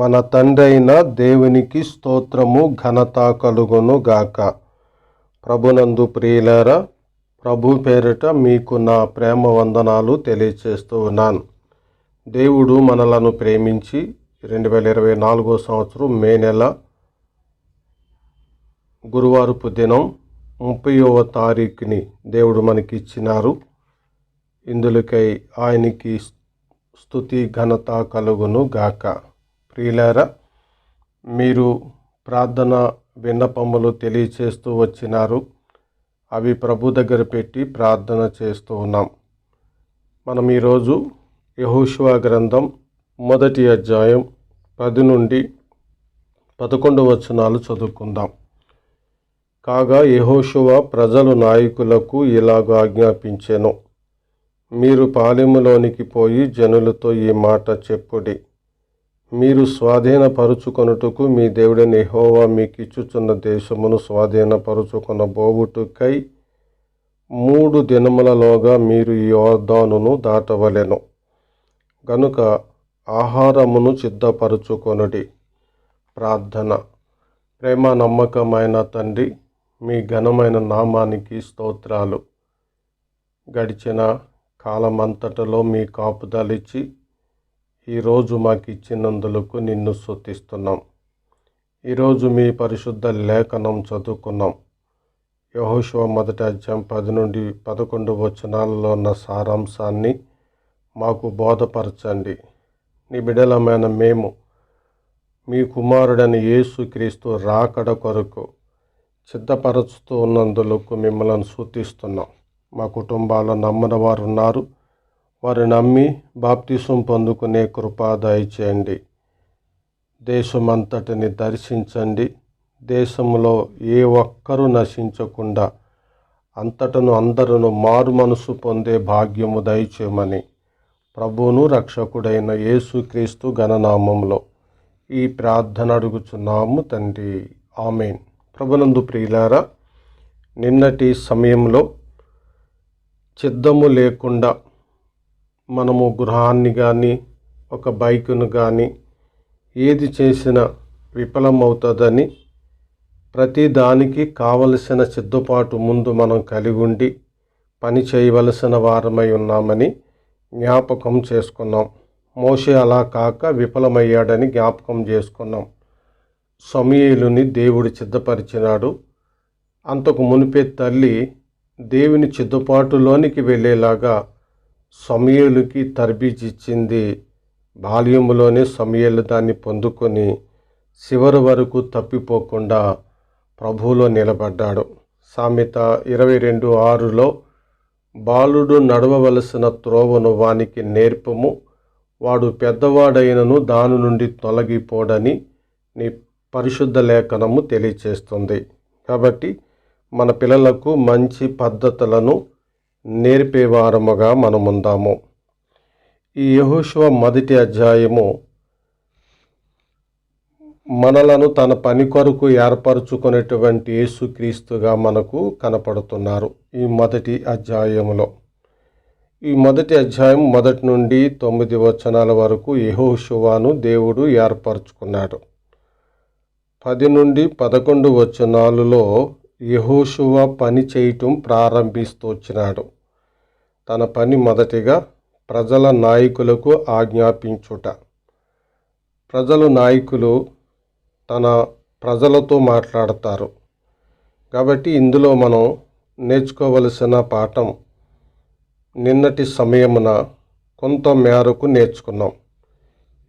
మన తండ్రైన దేవునికి స్తోత్రము ఘనత కలుగును గాక. ప్రభునందు ప్రియులారా ప్రభు పేరిట మీకు నా ప్రేమ వందనాలు తెలియచేస్తూ ఉన్నాను. దేవుడు మనలను ప్రేమించి రెండు వేల ఇరవై నాలుగో సంవత్సరం మే నెల గురువారపు దినం ముప్పైవ తారీఖుని దేవుడు మనకి ఇచ్చినారు ఇందులకై ఆయనకి స్తుతి ఘనత కలుగును గాక. ప్రియులారా మీరు ప్రార్థన విన్నపములు తెలియచేస్తూ వచ్చినారు. అవి ప్రభు దగ్గర పెట్టి ప్రార్థన చేస్తూ ఉన్నాం. మనం ఈరోజు యహోషువా గ్రంథం మొదటి అధ్యాయం పది నుండి పదకొండు వచనాలు చదువుకుందాం. కాగా యహోషువ ప్రజలు నాయకులకు ఇలాగ ఆజ్ఞాపించెను. మీరు పాలెములోనికి పోయి జనులతో ఈ మాట చెప్పుడి. మీరు స్వాధీనపరుచుకొనుటకు మీ దేవుడైన యెహోవా మీకిచ్చుచున్న దేశమును స్వాధీనపరుచుకున్న బోగుటుకై మూడు దినములలోగా మీరు ఈ యోర్దానును దాటవలెను. గనుక ఆహారమును సిద్ధపరచుకొనుడి. ప్రార్థన. ప్రేమ నమ్మకమైన తండ్రి మీ ఘనమైన నామానికి స్తోత్రాలు. గడిచిన కాలమంతటలో మీ కాపుదలిచ్చి ఈరోజు మాకు ఇచ్చినందులకు నిన్ను స్తుతిస్తున్నాం. ఈరోజు మీ పరిశుద్ధ లేఖనం చదువుకున్నాం. యహోశివ మొదటి అధ్యాయం పది నుండి పదకొండు వచనాలలో ఉన్న సారాంశాన్ని మాకు బోధపరచండి. నీ బిడలమైన మేము మీ కుమారుడైన యేసుక్రీస్తు రాకడ కొరకు సిద్ధపరచుతూ ఉన్నందులకు మిమ్మల్ని సూచిస్తున్నాం మా కుటుంబాల్లో నమ్మని వారు ఉన్నారు వారు నమ్మి బాప్తిసం పొందుకునే కృపాదాయి చేయండి దేశమంతటిని దర్శించండి. దేశంలో ఏ ఒక్కరూ నశించకుండా అంతటను అందరును మారు మనసు పొందే భాగ్యము దయచేయమని ప్రభువును రక్షకుడైన యేసుక్రీస్తు గణనామంలో ఈ ప్రార్థన అడుగుచున్నాము తండ్రి. ఆమెన్. ప్రభునందు ప్రియులారా నిన్నటి సమయంలో చిద్దము లేకుండా మనము గృహాన్ని కానీ ఒక బైకును కానీ ఏది చేసినా విఫలమవుతుందని ప్రతి దానికి కావలసిన సిద్ధపాటు ముందు మనం కలిగి ఉండి పని చేయవలసిన వారమై ఉన్నామని జ్ఞాపకం చేసుకున్నాం. మోషే అలా కాక విఫలమయ్యాడని జ్ఞాపకం చేసుకున్నాం. సమయలుని దేవుడు సిద్ధపరిచినాడు. అంతకు మునిపే తల్లి దేవుని సిద్ధపాటులోనికి వెళ్ళేలాగా సమయలుకి తర్బీజ్ ఇచ్చింది బాల్యంలోనే సమయలు దాన్ని పొందుకొని చివరి వరకు తప్పిపోకుండా ప్రభువులో నిలబడ్డాడు. సామెత ఇరవై రెండు ఆరులో బాలుడు నడవవలసిన త్రోవను వానికి నేర్పము. వాడు పెద్దవాడైనను దాని నుండి తొలగిపోడని నీ పరిశుద్ధ లేఖనము తెలియచేస్తుంది. కాబట్టి మన పిల్లలకు మంచి పద్ధతులను నేర్పేవారముగా మనముందాము. ఈ యహోశివ మొదటి అధ్యాయము మనలను తన పని కొరకు ఏర్పరచుకునేటువంటి యేసుక్రీస్తుగా మనకు కనపడుతున్నారు ఈ మొదటి అధ్యాయములో. ఈ మొదటి అధ్యాయం మొదటి నుండి తొమ్మిది వచనాల వరకు యహోశువాను దేవుడు ఏర్పరచుకున్నాడు. పది నుండి పదకొండు వచనాలలో యహోశువ పని చేయటం ప్రారంభిస్తూ వచ్చినాడు తన పని మొదటిగా ప్రజల నాయకులకు ఆజ్ఞాపించుట. ప్రజలు నాయకులు తన ప్రజలతో మాట్లాడతారు. కాబట్టి ఇందులో మనం నేర్చుకోవలసిన పాఠం నిన్నటి సమయమున కొంత మేరకు నేర్చుకున్నాం.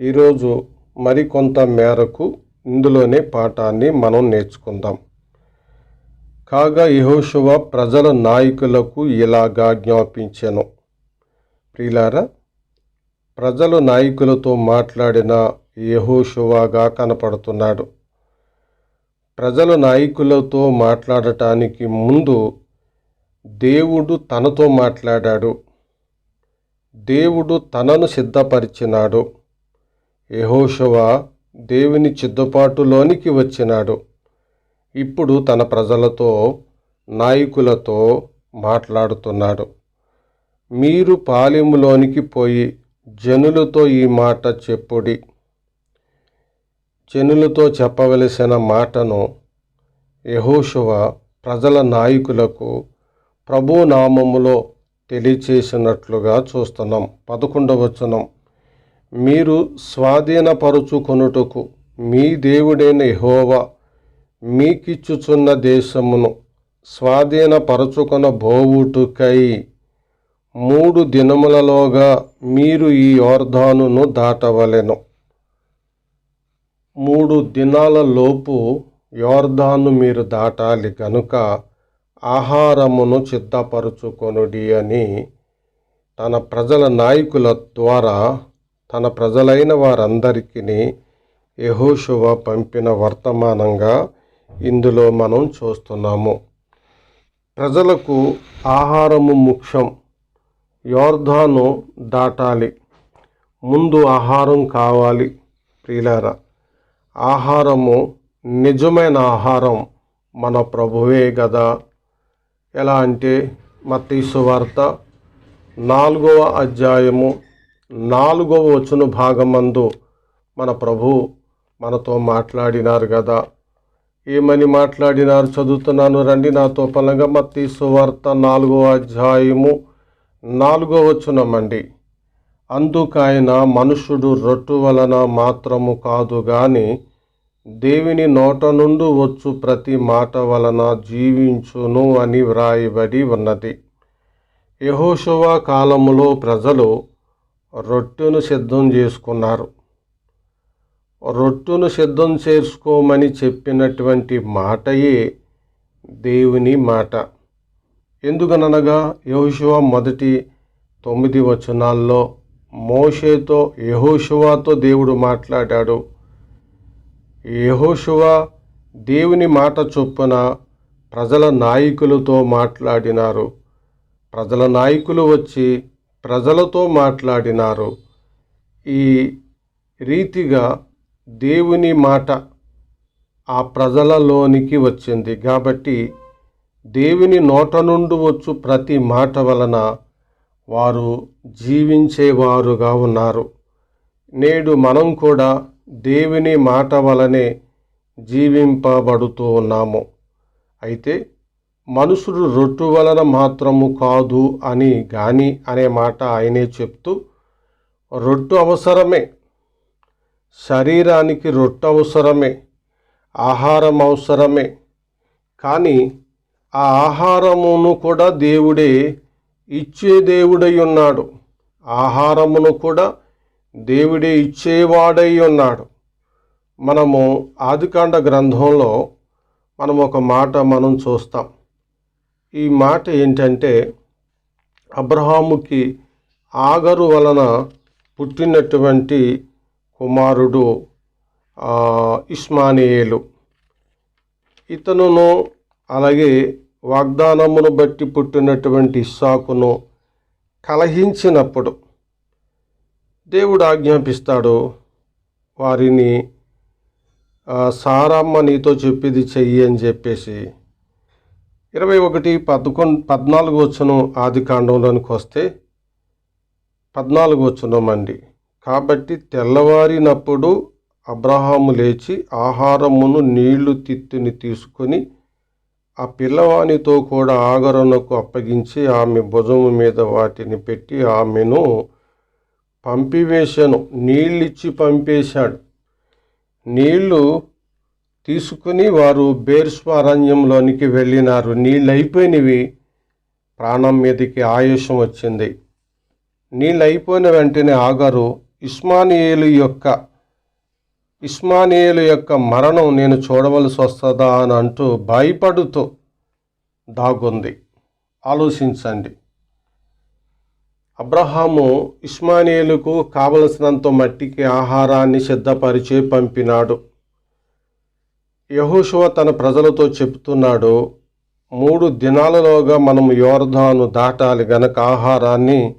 ఈరోజు మరికొంత మేరకు ఇందులోనే పాఠాన్ని మనం నేర్చుకుందాం. కాగా యహోశువ ప్రజల నాయకులకు ఇలాగా జ్ఞాపించెను. ప్రియులారా ప్రజలు నాయకులతో మాట్లాడిన యహోశువాగా కనపడుతున్నాడు. ప్రజల నాయకులతో మాట్లాడటానికి ముందు దేవుడు తనతో మాట్లాడాడు. దేవుడు తనను సిద్ధపరిచినాడు. యహోశువ దేవుని చిద్దుపాటులోనికి వచ్చినాడు. ఇప్పుడు తన ప్రజలతో నాయకులతో మాట్లాడుతున్నాడు. మీరు పాలెములోనికి పోయి జనులతో ఈ మాట చెప్పుడి. జనులతో చెప్పవలసిన మాటను యహోశువ ప్రజల నాయకులకు ప్రభు నామములో తెలియచేసినట్లుగా చూస్తున్నాం. పదకొండవచనం మీరు స్వాధీనపరుచుకొనుటకు మీ దేవుడైన యహోవా మీకిచ్చుచున్న దేశమును స్వాధీనపరచుకొన బోవుటుకై మూడు దినములలోగా మీరు ఈ యోర్ధానును దాటవలెను. మూడు దినాల లోపు యోర్ధాను మీరు దాటాలి కనుక ఆహారమును సిద్ధపరచుకొనుడి అని తన ప్రజల నాయకుల ద్వారా తన ప్రజలైన వారందరికీ యహోశువ పంపిన వర్తమానంగా ఇందులో మనం చూస్తున్నాము. ప్రజలకు ఆహారము ముఖ్యం. యోర్ధాను దాటాలి. ముందు ఆహారం కావాలి ప్రియులారా. ఆహారము నిజమైన ఆహారం మన ప్రభువే కదా ఎలా అంటే మత్తీసు వార్త నాలుగవ అధ్యాయము నాలుగవ వచన భాగమందు మన ప్రభు మనతో మాట్లాడినారు కదా ఏమని మాట్లాడినారు? చదువుతున్నాను. రండి నాతో పలంగా మత్తి సువార్త నాలుగో అధ్యాయము నాలుగో వచ్చునమండి అందుకైన మనుషుడు రొట్టు వలన మాత్రము కాదు గాని దేవుని నోట నుండి వచ్చు ప్రతి మాట వలన జీవించును అని వ్రాయబడి ఉన్నది. యహోశువ కాలములో ప్రజలు రొట్టెను సిద్ధం చేసుకున్నారు. రొట్టును సిద్ధం చేసుకోమని చెప్పినటువంటి మాటయే దేవుని మాట. ఎందుకనగా యహోశువ మొదటి తొమ్మిది వచనాల్లో మోషేతో యహోశివాతో దేవుడు మాట్లాడాడు. యహోశివ దేవుని మాట చొప్పున ప్రజల నాయకులతో మాట్లాడినారు. ప్రజల నాయకులు వచ్చి ప్రజలతో మాట్లాడినారు. ఈ రీతిగా దేవుని మాట ఆ ప్రజలలోనికి వచ్చింది. కాబట్టి దేవుని నోట నుండి వచ్చు ప్రతి మాట వలన వారు జీవించేవారుగా ఉన్నారు. నేడు మనం కూడా దేవుని మాట వలనే జీవింపబడుతూ ఉన్నాము. అయితే మనుషుడు రొట్టు వలన మాత్రము కాదు అని గాని అనే మాట ఆయనే చెప్తూ రొట్టు అవసరమే. శరీరానికి రొట్టె అవసరమే ఆహారం అవసరమే. కానీ ఆ ఆహారమును కూడా దేవుడే ఇచ్చే దేవుడై ఉన్నాడు. ఆహారమును కూడా దేవుడే ఇచ్చేవాడై ఉన్నాడు. మనము ఆదికాండ గ్రంథంలో మనం ఒక మాట మనం చూస్తాం. ఈ మాట ఏంటంటే అబ్రహాముకి ఆగరు వలన పుట్టినటువంటి కుమారుడు ఇస్మానియేలు. ఇతనును అలాగే వాగ్దానమును బట్టి పుట్టినటువంటి ఇస్సాకును కలహించినప్పుడు దేవుడు ఆజ్ఞాపిస్తాడు వారిని సారమ్మ నీతో చెప్పేది చెయ్యి అని చెప్పేసి. ఇరవై ఒకటి పదకొండు పద్నాలుగు వచ్చును ఆది కాండంలోనికి వస్తే పద్నాలుగు వచ్చునమండి కాబట్టి తెల్లవారినప్పుడు అబ్రహాము లేచి ఆహారమును నీళ్ళు తిత్తుని తీసుకొని ఆ పిల్లవానితో కూడా ఆగరణకు అప్పగించి ఆమె భుజము మీద వాటిని పెట్టి ఆమెను పంపివేశాను. నీళ్ళిచ్చి పంపేశాడు. నీళ్ళు తీసుకుని వారు బేర్స్వారణ్యంలోనికి వెళ్ళినారు. నీళ్ళు అయిపోయినవి ప్రాణం మీదకి ఆయుషం వచ్చింది. నీళ్ళు అయిపోయిన వెంటనే ఆగరు. ఇస్మానియేలు యొక్క ఇస్మానియేలు యొక్క మరణం నేను చూడవలసి వస్తుందా అని అంటూ భయపడుతూ దాగుంది. ఆలోచించండి. అబ్రహాము ఇస్మానియేలుకు కావలసినంత మట్టికి ఆహారాన్ని సిద్ధపరిచే పంపినాడు. యహోశివ తన ప్రజలతో చెప్తున్నాడు మూడు దినాలలోగా మనం యోర్ధాను దాటాలి గనక ఆహారాన్ని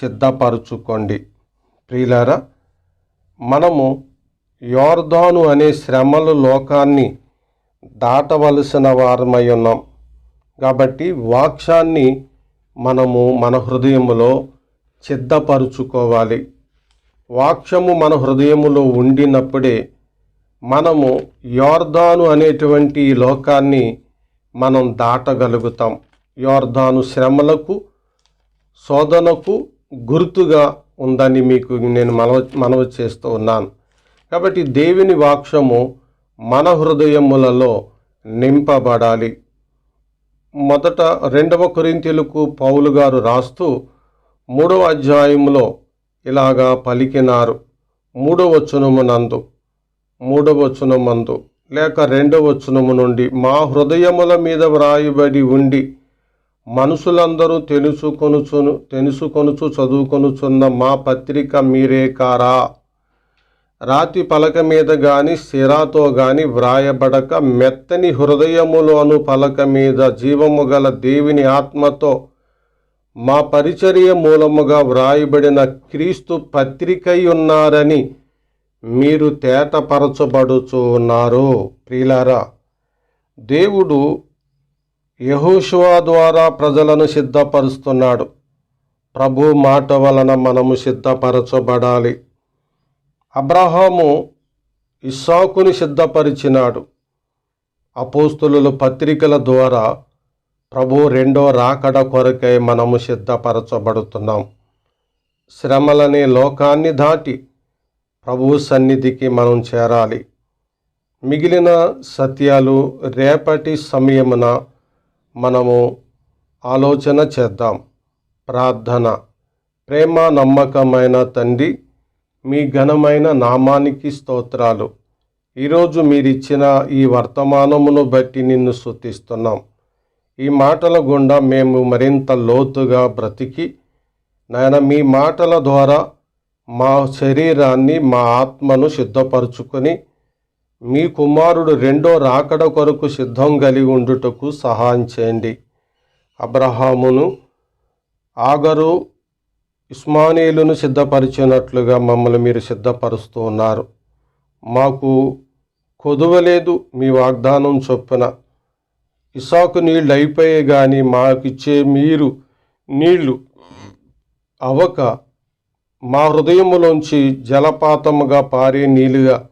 సిద్ధపరచుకోండి. ప్రియులారా మనము యోర్ధాను అనే శ్రమల లోకాన్ని దాటవలసిన వారమై ఉన్నాం. కాబట్టి వాక్యాన్ని మనము మన హృదయములో సిద్ధపరుచుకోవాలి. వాక్యము మన హృదయములో ఉండినప్పుడే మనము యోర్ధాను అనేటువంటి లోకాన్ని మనం దాటగలుగుతాం. యోర్ధాను శ్రమలకు శోధనకు గుర్తుగా ఉందని మీకు నేను మనవ మనవి చేస్తూ ఉన్నాను. కాబట్టి దేవుని వాక్యము మన హృదయములలో నింపబడాలి. మొదట రెండవ కొరింతీలకు పౌలు గారు రాస్తూ మూడవ అధ్యాయంలో ఇలాగా పలికినారు. మూడవ వచనమునందు మూడవ వచనమందు లేక రెండవ వచనము నుండి మా హృదయముల మీద వ్రాయబడి ఉండి మనుషులందరూ తెలుసుకొనుచును తెలుసుకొనుచు చదువుకొనుచున్న మా పత్రిక మీరే కారా? రాతి పలక మీద గాని సిరాతో గాని వ్రాయబడక మెత్తని హృదయములోను పలక మీద జీవము గల దేవుని ఆత్మతో మా పరిచర్య మూలముగా వ్రాయబడిన క్రీస్తు పత్రికై ఉన్నారని మీరు తేటపరచబడుచు ఉన్నారు. ప్రియులారా దేవుడు యహోషువా ద్వారా ప్రజలను సిద్ధపరుస్తున్నాడు. ప్రభు మాట వలన మనము సిద్ధపరచబడాలి. అబ్రహాము ఇస్సాకుని సిద్ధపరిచినాడు. అపోస్తులు పత్రికల ద్వారా ప్రభు రెండో రాకడ కొరకై మనము సిద్ధపరచబడుతున్నాం. శ్రమలనే లోకాన్ని దాటి ప్రభు సన్నిధికి మనం చేరాలి. మిగిలిన సత్యాలు రేపటి సమయమున మనము ఆలోచన చేద్దాం. ప్రార్థన. ప్రేమ నమ్మకమైన తండ్రి మీ ఘనమైన నామానికి స్తోత్రాలు. ఈరోజు మీరిచ్చిన ఈ వర్తమానమును బట్టి నిన్ను స్తుతిస్తున్నాం. ఈ మాటల గుండా మేము మరింత లోతుగా బ్రతికి నాయన మీ మాటల ద్వారా మా శరీరాన్ని మా ఆత్మను సిద్ధపరచుకొని మీ కుమారుడు రెండో రాకడ కొరకు సిద్ధం కలిగి ఉండుటకు సహాయం చేయండి. అబ్రహామును ఆగరు ఇస్మానీయులను సిద్ధపరిచినట్లుగా మమ్మల్ని మీరు సిద్ధపరుస్తూ ఉన్నారు. మాకు కొదువలేదు మీ వాగ్దానం చొప్పున. ఇసాకు నీళ్ళు అయిపోయే కానీ మాకిచ్చే మీరు నీళ్ళు అవక మా హృదయములోంచి జలపాతముగా పారే నీళ్ళుగా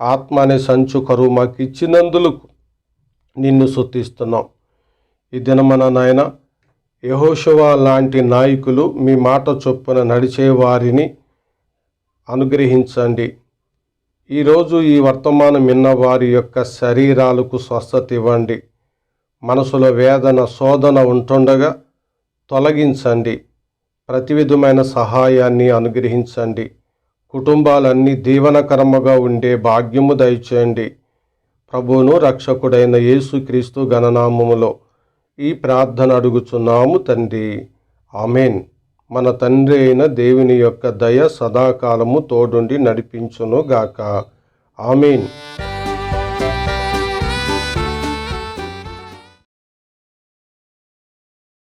ఆత్మ అనే సంచు కరువు మాకు ఇచ్చినందులకు నిన్ను శుద్ధిస్తున్నాం ఈ దినమన నాయన యహోషవా లాంటి నాయకులు మీ మాట చొప్పున నడిచే వారిని అనుగ్రహించండి. ఈరోజు ఈ వర్తమానం విన్న వారి యొక్క శరీరాలకు స్వస్థత ఇవ్వండి. మనసులో వేదన శోధన ఉంటుండగా తొలగించండి. ప్రతి విధమైన సహాయాన్ని అనుగ్రహించండి. కుటుంబాలన్నీ దీవనకరముగా ఉండే భాగ్యము దయచేయండి. ప్రభువును రక్షకుడైన యేసుక్రీస్తు గణనామములో ఈ ప్రార్థన అడుగుచున్నాము తండ్రి. ఆమెన్. మన తండ్రి అయిన దేవుని యొక్క దయ సదాకాలము తోడుండి నడిపించును గాక ఆమెన్.